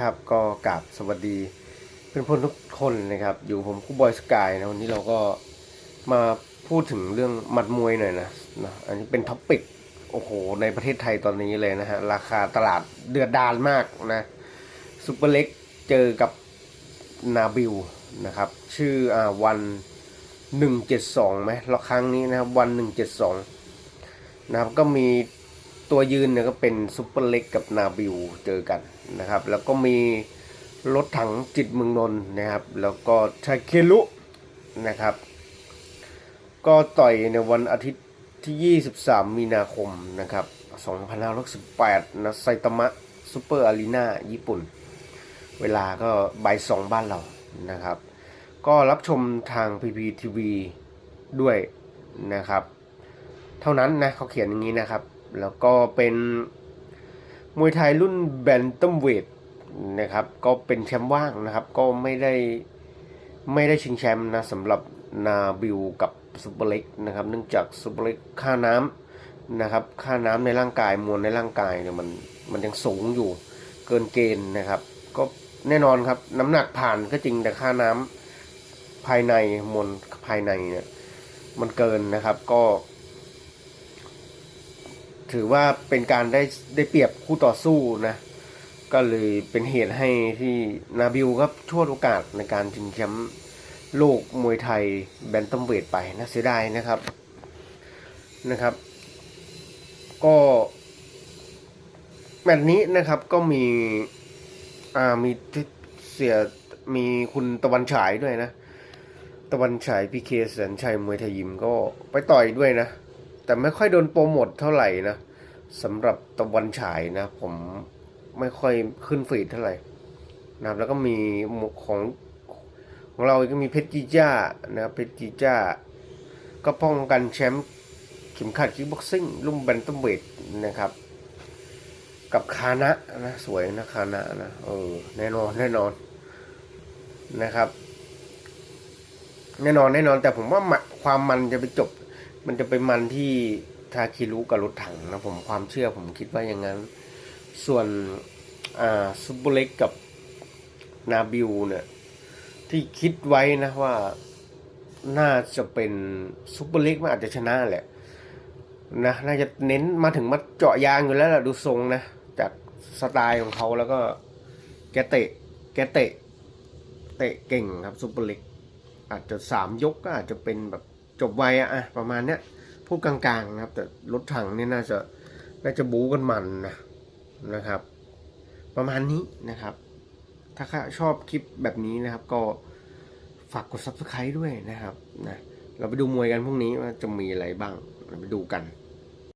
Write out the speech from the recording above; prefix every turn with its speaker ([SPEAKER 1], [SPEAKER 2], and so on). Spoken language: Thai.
[SPEAKER 1] ครับก็กราบสวัสดีเพื่อนๆทุกคนนะครับ อยู่ผมคูบอยสกายนะวันนี้เราก็มาพูดถึงเรื่องหมัดมวยหน่อยนะนะอันนี้เป็นท็อปปิกโอ้โหในประเทศไทยตอนนี้เลยนะฮะ ราคาตลาดเดือดดานมากนะซุปเปอร์เล็กเจอกับนาบิลนะครับ ชื่ออ่าวันหนึ่งเจ็ดสองไหมแล้วครั้งนี้นะครับวันหนึ่งเจ็ดสองนะครับก็มี ตัวยืนเนี่ยก็เป็นซุปเปอร์เล็กกับนาบิวเจอกันนะครับ แล้วก็มีรถถังจิตเมืองนนท์นะครับ แล้วก็ชาเคลุนะครับ ก็ต่อยในวันอาทิตย์ที่ 23 มีนาคมนะครับ2518นะไซตามะซูเปอร์อารีนาญี่ปุ่น เวลาก็บ่ายสองบ้านเรานะครับ ก็รับชมทาง PPTV ด้วยนะครับ เท่านั้นนะเขาเขียนอย่างนี้นะครับ แล้วก็เป็นมวยไทยรุ่นแบนตัมเวทนะครับ ก็เป็นแชมป์ว่างนะครับ ก็ไม่ได้ไม่ได้ชิงแชมป์นะสำหรับนาบิวกับซูเปอร์เล็กนะครับ เนื่องจากซูเปอร์เล็กค่าน้ำนะครับ ค่าน้ำในร่างกายมวลในร่างกายเนี่ยมันมันยังสูงอยู่เกินเกณฑ์นะครับ ก็แน่นอนครับน้ำหนักผ่านก็จริงแต่ค่าน้ำภายในมวลภายในเนี่ยมันเกินนะครับ ก็ ถือว่าเป็นการได้ได้เปรียบคู่ต่อสู้นะก็เลยเป็นเหตุให้ที่นาบิลครับช่วโอกาสในการชิงแชมป์โลกมวยไทยแบนตัมเวทไปนะเสียดายนะครับนะครับ ก็แมตช์นี้นะครับก็มีอ่ามีเสียมีคุณตะวันฉายด้วยนะ ตะวันฉายพีเคแสนชัยมวยไทยยิมก็ไปต่อยด้วยนะ แต่ไม่ค่อยโดนโปรโมทเท่าไหร่นะสำหรับตะวันฉายนะ ผมไม่ค่อยขึ้นฟีดเท่าไหร่นะครับแล้วก็มีของของเราก็มีเพชรจีจ้านะครับเพชรจีจ้า ก็ป้องกันแชมป์เข็มขัดคิกบ็อกซิ่งรุ่นแบนตัมเวทนะครับ กับคานะนะสวยนะคานะนะเออแน่นอนแน่นอนนะครับ แน่นอนแน่นอนแต่ผมว่าความมันจะไปจบ มันจะไปมันที่ทาคิรุกับรถถังนะผมความเชื่อผมคิดว่าอย่างนั้น ส่วนอ่าซูเปอร์เล็กกับนาบิวเนี่ยที่คิดไว้นะว่าน่าจะเป็นซูเปอร์เล็กมันอาจจะชนะแหละนะน่าจะเน้นมาถึงมาเจาะยางอยู่แล้วล่ะดูทรงนะ จากสไตล์ของเขาแล้วก็แกเตะ แกเตะ เตะเก่งครับซูเปอร์เล็ก อาจจะสามยกก็อาจจะเป็นแบบ จบไวอะอะประมาณเนี้ยพูดกลางๆนะครับ แต่รถถังนี่น่าจะน่าจะบู๊กันมันนะนะครับ ประมาณนี้นะครับ ถ้าชอบคลิปแบบนี้นะครับ ก็ฝากกด subscribe ด้วยนะครับนะเราไปดูมวยกันพรุ่งนี้ว่าจะมีอะไรบ้าง เราไปดูกัน